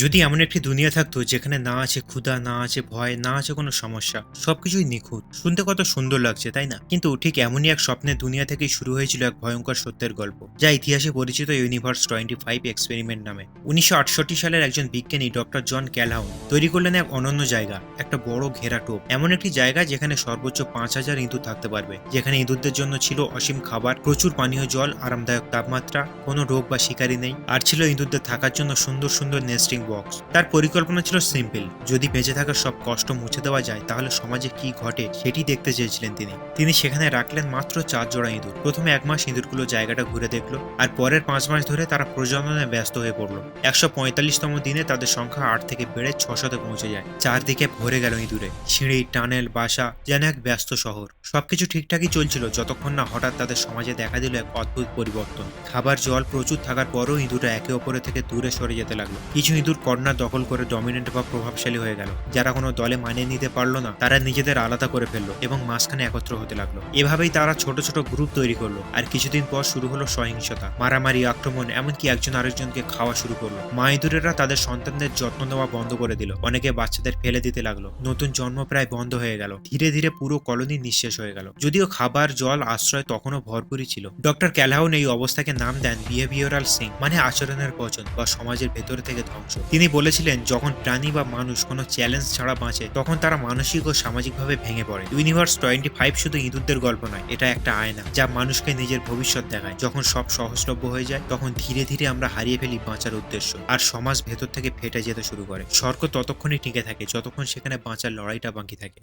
যদি এমন একটি দুনিয়া থাকতো যেখানে না আছে ক্ষুধা, না আছে ভয়, না আছে কোনো সমস্যা, সবকিছুই নিখুঁত। শুনতে কত সুন্দর লাগছে, তাই না? কিন্তু ঠিক এমনই এক স্বপ্নের দুনিয়া থেকেই শুরু হয়েছিল এক ভয়ঙ্কর সত্যের গল্প, যা ইতিহাসে পরিচিত ইউনিভার্স টোয়েন্টি ফাইভ এক্সপেরিমেন্ট নামে। উনিশশো আটষট্টি সালের একজন বিজ্ঞানী ডক্টর জন ক্যালহাউন তৈরি করলেন এক অনন্য জায়গা, একটা বড় ঘেরা টোপ। এমন একটি জায়গা যেখানে সর্বোচ্চ পাঁচ হাজার ইঁদুর থাকতে পারবে। যেখানে ইঁদুরদের জন্য ছিল অসীম খাবার, প্রচুর পানীয় জল, আরামদায়ক তাপমাত্রা, কোনো রোগ বা শিকারী নেই। আর ছিল ইঁদুরদের থাকার জন্য সুন্দর সুন্দর নেস্টিং বক্স তার পরিকল্পনা ছিল সিম্পল যদি বেঁচে থাকার সব কষ্ট মুছে দেওয়া যায়, তাহলে সমাজে কি ঘটে সেটি দেখতে চেয়েছিলেন তিনি। তিনি সেখানে রাখলেন মাত্র চার জোড়া ইঁদুর। প্রথমে এক মাস ইঁদুরগুলো জায়গাটা ঘুরে দেখল, আর পরের পাঁচ মাস ধরে তারা প্রজননে ব্যস্ত হয়ে পড়ল। একশো পঁয়তাল্লিশতম দিনে তাদের সংখ্যা আট থেকে বেড়ে ছশোতে পৌঁছে যায়। চারদিকে ভরে গেল ইঁদুরে। সিঁড়ি, টানেল, বাসা, যেন এক ব্যস্ত শহর। সবকিছু ঠিকঠাকই চলছিল যতক্ষণ না হঠাৎ তাদের সমাজে দেখা দিল এক অদ্ভুত পরিবর্তন। খাবার, জল প্রচুর থাকার পরও ইঁদুররা একে অপরের থেকে দূরে সরে যেতে লাগল। কিছু ইঁদুর কর্নার দখল করে ডমিনেন্ট বা প্রভাবশালী হয়ে গেল। যারা কোনো দলে মানিয়ে নিতে পারল না, তারা নিজেদের আলাদা করে ফেলল এবং মাঝখানে একত্র হতে লাগল। এভাবেই তারা ছোট ছোট গ্রুপ তৈরি করল আর কিছুদিন পর শুরু হলো সহিংসতা, মারামারি, আক্রমণ, এমনকি একজন আরেকজনকে খাওয়া শুরু করল। মা ইঁদুরেরা তাদের সন্তানদের যত্ন নেওয়া বন্ধ করে দিল। অনেকে বাচ্চাদের ফেলে দিতে লাগল। নতুন জন্ম প্রায় বন্ধ হয়ে গেল। ধীরে ধীরে পুরো কলোনি নিঃশেষ হয়ে গেল। যদিও খাবার, জল, আশ্রয় তখনও ভরপুরই ছিল। ডক্টর ক্যালাউন এই অবস্থাকে নাম দেন বিহেভিয়ারাল সিং মানে আচরণের পচন বা সমাজের ভেতরে থেকে ধ্বংস। তিনি বলেছিলেন, যখন প্রাণী বা মানুষ কোনো চ্যালেঞ্জ ছাড়া বাঁচে, তখন তারা মানসিক ও সামাজিকভাবে ভেঙে পড়ে। ইউনিভার্স টোয়েন্টি ফাইভ শুধু ইঁদুরদের গল্প নয়, এটা একটা আয়না যা মানুষকে নিজের ভবিষ্যৎ দেখায়। যখন সব সহজলভ্য হয়ে যায়, তখন ধীরে ধীরে আমরা হারিয়ে ফেলি বাঁচার উদ্দেশ্য, আর সমাজ ভেতর থেকে ফেটে যেতে শুরু করে। সর্ক ততক্ষণই টিকে থাকে, যতক্ষণ সেখানে বাঁচার লড়াইটা বাকি থাকে।